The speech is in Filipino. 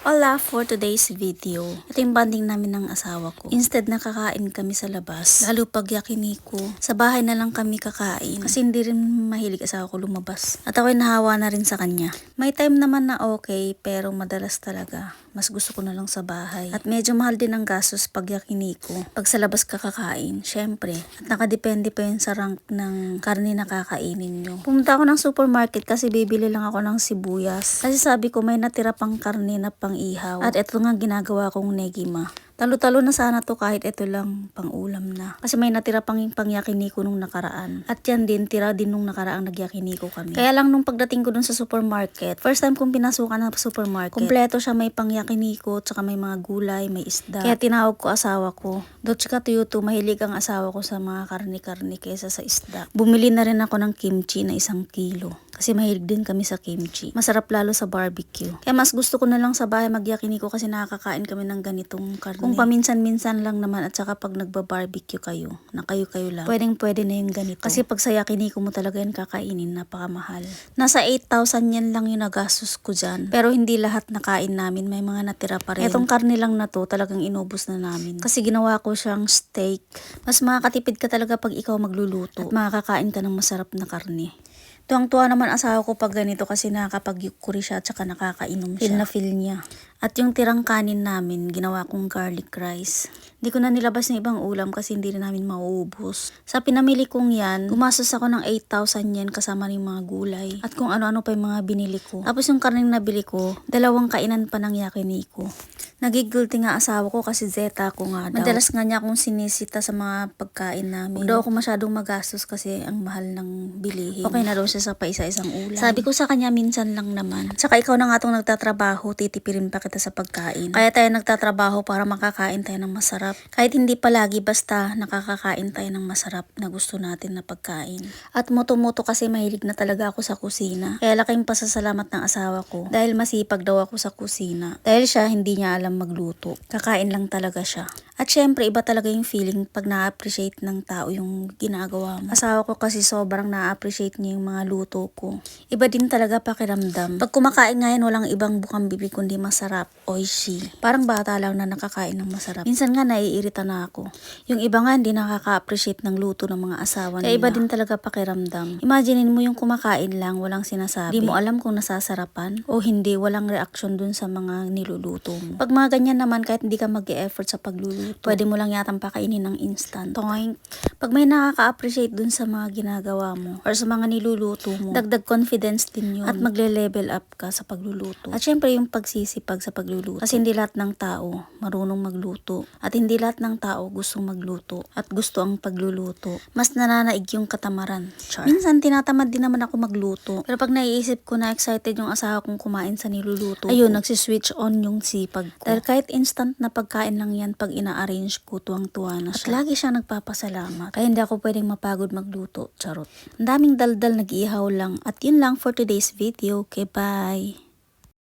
Hola for today's video. Ito yung banding namin ng asawa ko. Instead na kakain kami sa labas, lalo pag yakiniko, sa bahay na lang kami kakain. Kasi hindi rin mahilig asawa ko lumabas. At ako'y nahawa na rin sa kanya. May time naman na okay, pero madalas talaga. Mas gusto ko na lang sa bahay. At medyo mahal din ang gastos pag yakiniko. Pag sa labas ka kakain, syempre. At nakadepende pa yun sa rank ng karne na kakainin nyo. Pumunta ako ng supermarket kasi bibili lang ako ng sibuyas. Kasi sabi ko may natira pang karne na pang ihaw. At ito nga ginagawa kong negima. Talo-talo na sana to kahit ito lang pang ulam na. Kasi may natira pang pangyakiniko nung nakaraan. At yan din, tira din nung nakaraang nagyakiniko kami. Kaya lang nung pagdating ko dun sa supermarket, first time kong pinasukan ng supermarket, kompleto siya may pangyakiniko, tsaka may mga gulay, may isda. Kaya tinawag ko asawa ko. Dochika tuyuto, mahilig ang asawa ko sa mga karni-karni kaysa sa isda. Bumili na rin ako ng kimchi na isang kilo. Kasi mahilig din kami sa kimchi. Masarap lalo sa barbecue. Kaya mas gusto ko na lang sa bahay magyakiniko kasi nakakakain kami ng ganitong karne. Kung paminsan-minsan lang naman at saka pag nagba-barbecue kayo, na kayo-kayo lang, pwedeng pwede na yung ganito. Kasi pag sa yakiniko mo talaga yan kakainin, napakamahal. Nasa 8,000 yan lang yung nagastos ko dyan. Pero hindi lahat nakain namin, may mga natira pa rin. Etong karne lang na to, talagang inubos na namin. Kasi ginawa ko siyang steak. Mas makakatipid ka talaga pag ikaw magluluto. At makakakain ka ng masarap na karne. Tuwang-tuwa naman asawa ko pag ganito kasi nakakapag-yukuri siya at saka nakakainom siya. Feel na feel niya. At yung tirang kanin namin, ginawa kong garlic rice. Hindi ko na nilabas ng ibang ulam kasi hindi rin namin mauubos. Sa pinamili kong yan, gumastos ako ng 8,000 yen kasama ng mga gulay. At kung ano-ano pa yung mga binili ko. Tapos yung karneng nabili ko, dalawang kainan pa ng yakiniko. Nagigulti nga asawa ko kasi zeta ko nga daw. Madalas nga niya akong sinisita sa mga pagkain namin. Huwag daw ako masyadong magastos kasi ang mahal ng bilihin. Okay na daw siya sa paisa-isang ulam. Sabi ko sa kanya minsan lang naman. Saka ikaw na nga itong nagtatrabaho, titipirin pa kita sa pagkain. Kaya tayo nagtatrabaho para makakain tayo ng masarap. Kahit hindi palagi basta nakakakain tayo ng masarap na gusto natin na pagkain. At muto-muto kasi mahilig na talaga ako sa kusina. Kaya laking pasasalamat ng asawa ko dahil masipag daw ako sa kusina. Dahil siya hindi niya alam magluto. Kakain lang talaga siya. At syempre, iba talaga yung feeling pag na-appreciate ng tao yung ginagawa mo. Asawa ko kasi sobrang na-appreciate niya yung mga luto ko. Iba din talaga pakiramdam. Pag kumakain ngayon, walang ibang bukang bibig kundi masarap. Oishi. Parang bata lang na nakakain ng masarap. Minsan nga naiirita na ako. Yung iba nga hindi nakaka-appreciate ng luto ng mga asawa nila. Kaya iba din talaga pakiramdam. Imaginein mo yung kumakain lang, walang sinasabi. Di mo alam kung nasasarapan o hindi, walang reaction dun sa mga niluluto mo. Pag mga ganyan naman, kahit hindi ka mag-e-effort sa pagluluto, pwede mo lang yatang pakainin ng instant. Toink. Pag may nakaka-appreciate dun sa mga ginagawa mo or sa mga niluluto mo, dagdag confidence din yun. At magle-level up ka sa pagluluto. At syempre yung pagsisipag sa pagluluto. Kasi hindi lahat ng tao marunong magluto. At hindi lahat ng tao gustong magluto. At gusto ang pagluluto. Mas nananaig yung katamaran. Char. Minsan tinatamad din naman ako magluto. Pero pag naiisip ko na excited yung asawa kong kumain sa niluluto, ayun, nagsiswitch on yung sipag ko. Dahil kahit instant na pagkain lang yan pag ina-arrange ko, tuwang-tuwa na siya. At lagi siya nagpapasalamat. Kaya hindi ako pwedeng mapagod magluto. Charot. Ang daming daldal nag-ihaw lang. At yun lang for today's video. Okay, bye!